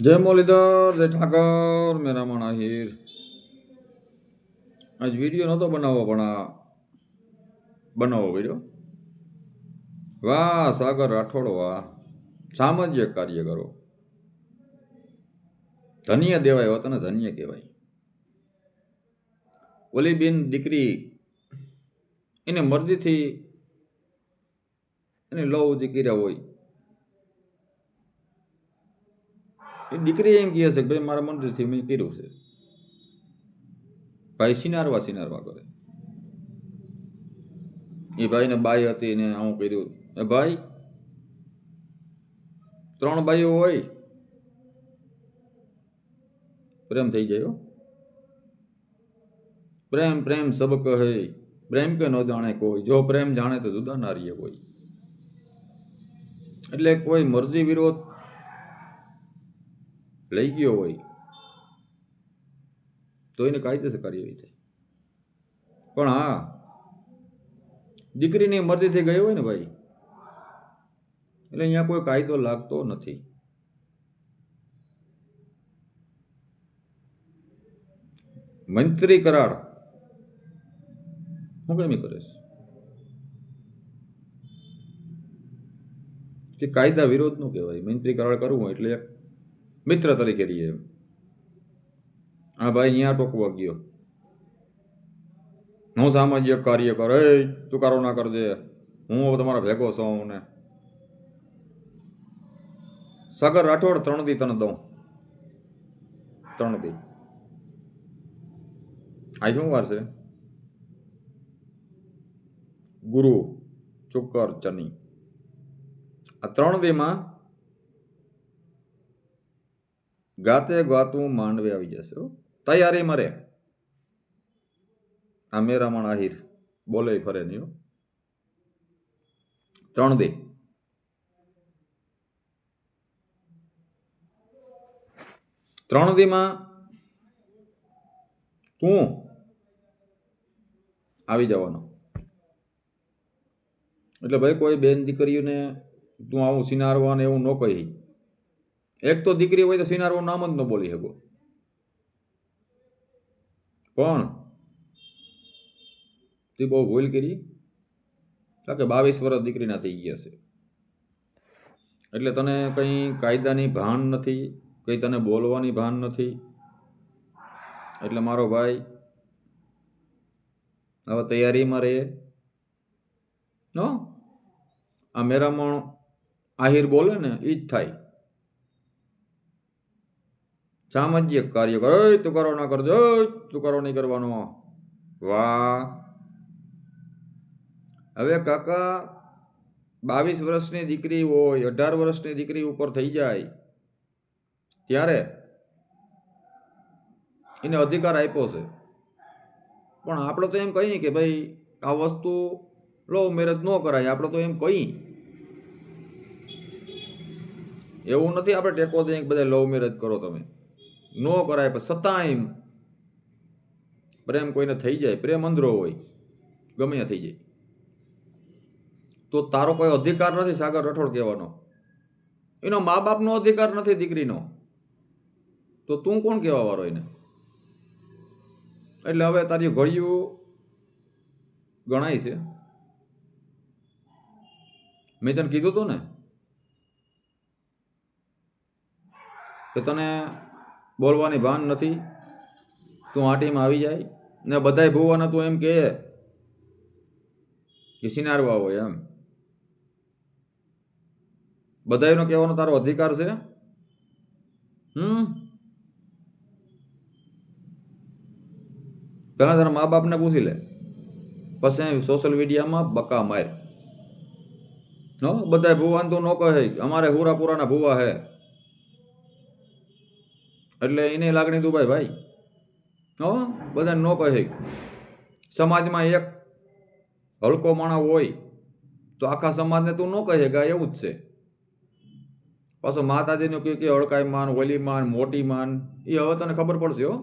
જય મુરલીધર, જય ઠાકર મેરામણ આહિર આજ વીડિયો નહોતો બનાવવો પણ આ બનાવો વીડિયો. વાહ, સાગર રાઠોડ, વાહ. સામાજ્ય કાર્ય કરો. ધન્ય દેવાય હોત ને ધન્ય કહેવાય. ઓલી બેન દીકરી, એને મરજીથી એને લવ દીકરા હોય. એ દીકરી એમ કહે છે કે ભાઈ, મારા મંદિરથી મેં કર્યું છે. ભાઈ સિનારવા સિનારવા કરે. એ ભાઈને બાઈ હતી ને આવું કર્યું. એ ભાઈ, ત્રણ બાઈઓ હોય. પ્રેમ થઈ ગયો પ્રેમ પ્રેમ સબ કહે પ્રેમ કે ન જાણે કોઈ. જો પ્રેમ જાણે તો જુદા ના રહીએ કોઈ એટલે કોઈ મરજી વિરોધ લઈ ગયો હોય તો એને કાયદેસર કાર્યવાહી થાય. પણ હા, દીકરીની મરજીથી ગઈ હોય ને ભાઈ, એટલે અહીંયા કોઈ કાયદો લાગતો નથી. મંત્રી કરાર. હું કેમ કરીશ? કે કાયદા વિરોધનું કહેવાય. મંત્રી કરાર કરવું એટલે મિત્ર તરીકે રહીએ. આ ભાઈ અહીંયા ટોકવા ગયો. હું સામાજિક કાર્ય કર, તું કારો ના કરજે. હું તમારા ભેગો છું ને. સાગર રાઠોડ ત્રણ દી તને દઉં. ત્રણ દી આ શું વાર છે? ગુરુ શુક્ર ચની. આ ત્રણ દીમાં ગાતે ગાતું માંડવે આવી જશે. તૈયારી મરે આ મેરામણ આહિર, બોલે ફરે નહીં. ત્રણ દે ત્રણ દીમાં તું આવી જવાનો એટલે ભાઈ કોઈ બેન દીકરીઓને તું આવું સિનારવા ને એવું ન કહી એક તો દીકરી હોય તો સિનારો નામ જ ન બોલી શકો. પણ તે બહુ ભૂલ કરી, કારણ કે બાવીસ વર્ષ દીકરીના થઈ ગયા છે. એટલે તને કંઈ કાયદાની ભાન નથી, કંઈ તને બોલવાની ભાન નથી. એટલે મારો ભાઈ હવે તૈયારીમાં રહે. નો આ મેરામણ આહિર બોલે ને એ જ થાય. સામાજિક કાર્ય કરો. "એય, તું કરો ના કરજો. "એય, તું કરો નહીં કરવાનો. વાહ. હવે કાકા બાવીસ વર્ષની દીકરી હોય અઢાર વર્ષની દીકરી ઉપર થઈ જાય ત્યારે એને અધિકાર આપ્યો છે. પણ આપણે તો એમ કહીએ કે ભાઈ આ વસ્તુ લવ મેરેજ ન કરાય. આપણે તો એમ કહી એવું નથી આપણે ટેકો દઈએ કે બધા લવ મેરેજ કરો તમે. ન કરાય પણ છતાંય પ્રેમ કોઈને થઈ જાય, પ્રેમ અંદરો હોય, ગમે થઈ જાય. તો તારો કોઈ અધિકાર નથી સાગર રઠોડ કહેવાનો. એનો મા બાપનો અધિકાર નથી દીકરીનો. તો તું કોણ કહેવા વાળો એને? એટલે હવે તારી ઘડિયું ગણાય છે. મેં તને કીધું હતું ને કે તને બોલવાની ભાન નથી. તું આ ટીમ આવી જાય ને બધાય ભૂવાના તું એમ કહે કે સિનારવા હોય એમ. બધાયનો કહેવાનો તારો અધિકાર છે? હમ? પહેલાં તારા મા બાપને પૂછી લે. પછી સોશિયલ મીડિયામાં બકા માર. હો, બધાય ભૂવાન તો ન કહે અમારે હુરાપુરાના ભૂવા હે. એટલે એને લાગણી તો ભાઈ. ભાઈ હો, બધાને ન કહે સમાજમાં એક હલકો માણસ હોય, તો આખા સમાજને તું ન કહે કે એવું જ છે. પાછો માતાજીનું કહ્યું કે હળકાઈ માન વલી માન, મોટી માન, એ હવે તને ખબર પડશે હો.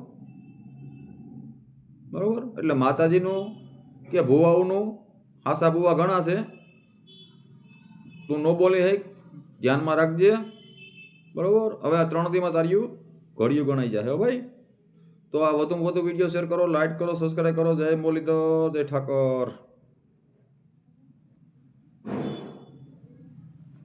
બરાબર? એટલે માતાજીનું કે ભુવાઓનું આશા ભુવા ઘણા છે. તું ન બોલે હે, ધ્યાનમાં રાખજે. બરાબર? હવે આ ત્રણ દીમાં તાર્યું ઘડિયું ગણાઈ જાય, હો ભાઈ? તો આ વધુમાં વધુ વીડિયો શેર કરો લાઇક કરો સબસ્ક્રાઈબ કરો. જય મોલીધર, જય ઠાકર.